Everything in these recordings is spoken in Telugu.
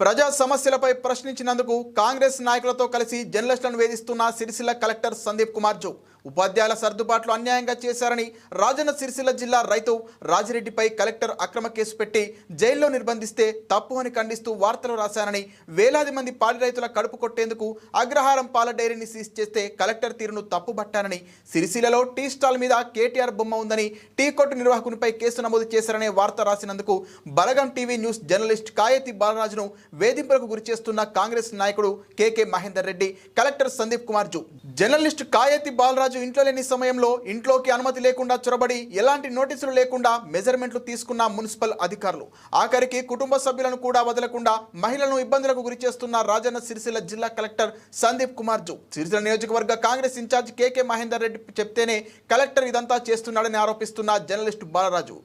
ప్రజా సమస్యలపై ప్రశ్నించినందుకు కాంగ్రెస్ నాయకులతో కలిసి జర్నలిస్టులను వేధిస్తున్న సిరిసిల్ల కలెక్టర్ సందీప్ కుమార్ జో ఉపాధ్యాయుల సర్దుబాట్లు అన్యాయంగా చేశారని రాజన్న సిరిసిల్ల జిల్లా రైతు రాజిరెడ్డిపై కలెక్టర్ అక్రమ కేసు పెట్టి జైల్లో నిర్బంధిస్తే తప్పు అని ఖండిస్తూ వార్తలు రాశారని వేలాది మంది పాడి రైతుల కడుపు కొట్టేందుకు అగ్రహారం పాల డైరీని సీజ్ చేస్తే కలెక్టర్ తీరును తప్పుబట్టానని సిరిసిల్లలో టీ స్టాల్ మీద కేటీఆర్ బొమ్మ ఉందని టీ కొట్టు నిర్వాహకునిపై కేసు నమోదు చేశారనే వార్త రాసినందుకు Balagam TV news journalist Kayathi బాలరాజును వేధింపులకు గురి చేస్తున్న కాంగ్రెస్ నాయకుడు కేకే మహేందర్ రెడ్డి కలెక్టర్ సందీప్ కుమార్జు జర్నలిస్ట్ కాయతి బాలరాజు ఇంట్లో లేని సమయంలో ఇంట్లోకి అనుమతి లేకుండా చొరబడి ఎలాంటి నోటీసులు లేకుండా మెజర్మెంట్లు తీసుకున్న మున్సిపల్ అధికారులు. ఆఖరికి కుటుంబ సభ్యులను కూడా వదలకుండా మహిళలను ఇబ్బందులకు గురి చేస్తున్న రాజన్న సిరిసిల్ల జిల్లా కలెక్టర్ సందీప్ కుమార్ జు. సిరిసిల్ల నియోజకవర్గ కాంగ్రెస్ ఇన్ఛార్జ్ కేకే మహేందర్ రెడ్డి చెప్తేనే కలెక్టర్ ఇదంతా చేస్తున్నాడని ఆరోపిస్తున్న జర్నలిస్ట్ బాలరాజు.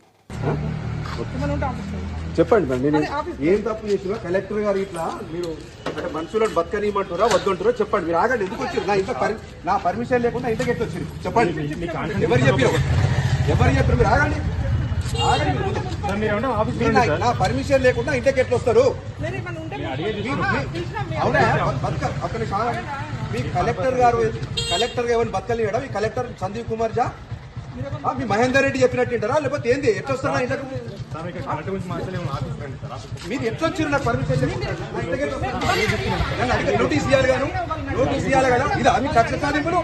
చెప్పండి ఏం తప్పు చేసినా కలెక్టర్ గారు ఇట్లా మీరు అంటే మనుషులను బతకనీయమంటారా వద్దంటారా చెప్పండి. మీరు ఆగండి. ఎందుకు వచ్చారు? నా పరి- నా పర్మిషన్ లేకుండా ఇంటికి ఎట్లా వచ్చారు? చెప్పండి. ఎవరు చెప్పారు? ఎవరు చెప్పారు? మీరు ఆగండి. నా- నా పర్మిషన్ లేకుండా ఇంటికి ఎట్లా వస్తారు? అవునా? మీ కలెక్టర్ గారు కలెక్టర్ ఎవరిని బతకలేడా మీ కలెక్టర్ సందీప్ కుమార్ జా? మీ మహేందర్ రెడ్డి చెప్పినట్టు వింటారా లేకపోతే ఏంది? ఎట్లా వస్తారా ఇంటికి మీరు ఎట్లా వచ్చారు? నాకు పర్మిషన్ నోటీస్ ఇవ్వాలి గాను. నోటీస్ ఇవ్వాలి కదా. ఇది అవి కక్ష సాధింపులు.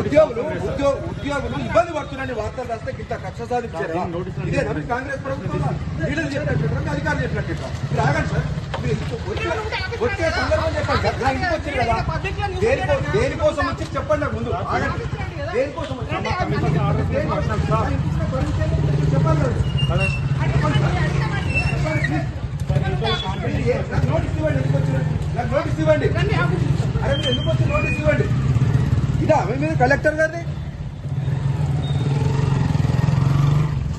ఉద్యోగులు ఉద్యోగ ఉద్యోగులు ఇబ్బంది పడుతున్నారని వార్తలు రాస్తే ఇంత కక్ష సాధించారు? ఇదే కాంగ్రెస్ ప్రభుత్వం లీడర్ చెప్పినట్టు అధికారులు చెప్పినట్టు మీరు ఆగండి సార్. వచ్చే- సందర్భం చెప్పండి సార్. నా ఇంటికి వచ్చారు కదా. దేనికో దేనికోసం వచ్చి చెప్పండి నాకు ముందు. ఆగండి. దేనికోసం నోటీస్ ఇవ్వండి ఎందుకు? నాకు నోటీస్ ఇవ్వండి. అరే మీరు ఎందుకు వచ్చి నోటీస్ ఇవ్వండి? ఇదా మీ మీద కలెక్టర్ గారిని?